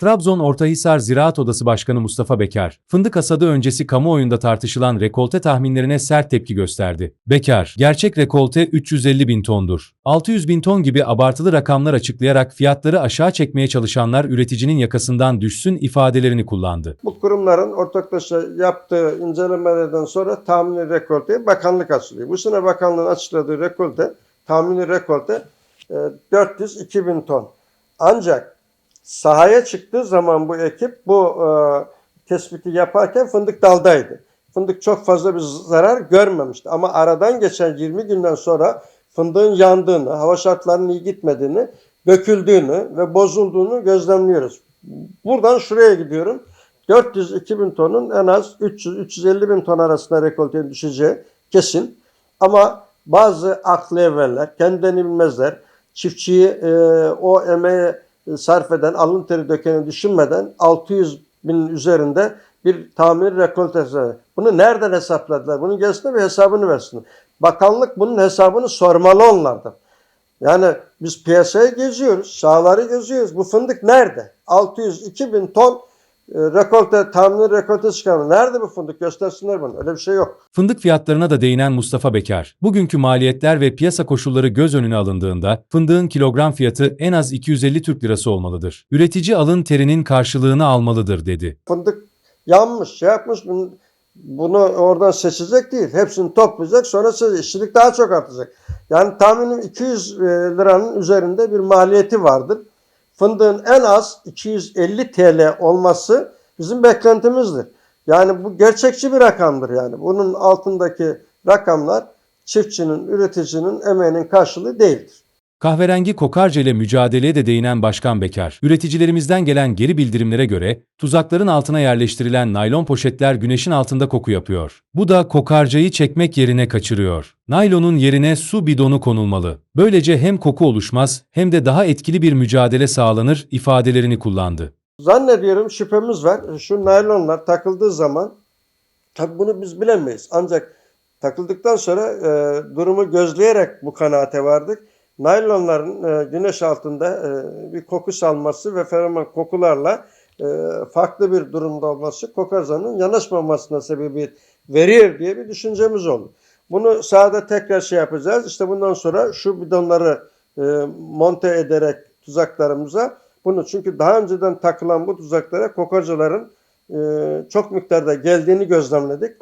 Trabzon Ortahisar Ziraat Odası Başkanı Mustafa Bekar, fındık hasadı öncesi kamuoyunda tartışılan rekolte tahminlerine sert tepki gösterdi. Bekar, gerçek rekolte 350 bin tondur. 600 bin ton gibi abartılı rakamlar açıklayarak fiyatları aşağı çekmeye çalışanlar üreticinin yakasından düşsün ifadelerini kullandı. Bu kurumların ortaklaşa yaptığı incelemelerden sonra tahmini rekolte bakanlık açıklıyor. Bu sene bakanlığın açıkladığı rekolte, tahmini rekolte e, 402 bin ton. Ancak sahaya çıktığı zaman bu ekip bu e, tespiti yaparken fındık daldaydı. Fındık çok fazla bir zarar görmemişti. Ama aradan geçen 20 günden sonra fındığın yandığını, hava şartlarının iyi gitmediğini, döküldüğünü ve bozulduğunu gözlemliyoruz. Buradan şuraya gidiyorum. 400-2000 bin tonun en az 300-350 bin ton arasında rekoltenin düşeceği kesin. Ama bazı aklı evveller, kendilerini bilmezler, çiftçiyi e, o emeği sarf eden, alın teri dökeni düşünmeden 600 bin üzerinde bir tahmin rekoltesi. Bunu nereden hesapladılar? Bunun gelsin bir hesabını versin. Bakanlık bunun hesabını sormalı onlardan. Yani biz piyasaya geziyoruz, sahaları geziyoruz. Bu fındık nerede? 600-2000 bin ton rekolte, tahmini rekolte çıkarma. Nerede bu fındık? Göstersinler bana. Öyle bir şey yok. Fındık fiyatlarına da değinen Mustafa Bekar, bugünkü maliyetler ve piyasa koşulları göz önüne alındığında fındığın kilogram fiyatı en az 250 Türk lirası olmalıdır. Üretici alın terinin karşılığını almalıdır dedi. Fındık yanmış, şey yapmış. Bunu, oradan seçecek değil. Hepsini toplayacak. Sonra işçilik daha çok artacak. Yani tahminim 200 liranın üzerinde bir maliyeti vardır. Fındığın en az 250 TL olması bizim beklentimizdir. Yani bu gerçekçi bir rakamdır yani. Bunun altındaki rakamlar çiftçinin, üreticinin emeğinin karşılığı değildir. Kahverengi kokarca ile mücadeleye de değinen Başkan Bekar, üreticilerimizden gelen geri bildirimlere göre tuzakların altına yerleştirilen naylon poşetler güneşin altında koku yapıyor. Bu da kokarcayı çekmek yerine kaçırıyor. Naylonun yerine su bidonu konulmalı. Böylece hem koku oluşmaz hem de daha etkili bir mücadele sağlanır ifadelerini kullandı. Zannediyorum şüphemiz var. Şu naylonlar takıldığı zaman tabi bunu biz bilemeyiz. Ancak takıldıktan sonra e, durumu gözleyerek bu kanaate vardık. Naylonların e, güneş altında e, bir koku salması ve feromon kokularla e, farklı bir durumda olması kokarzanın yanaşmamasına sebebiyet verir diye bir düşüncemiz oldu. Bunu sahada tekrar şey yapacağız. İşte bundan sonra şu bidonları e, monte ederek tuzaklarımıza bunu çünkü daha önceden takılan bu tuzaklara kokarcaların e, çok miktarda geldiğini gözlemledik.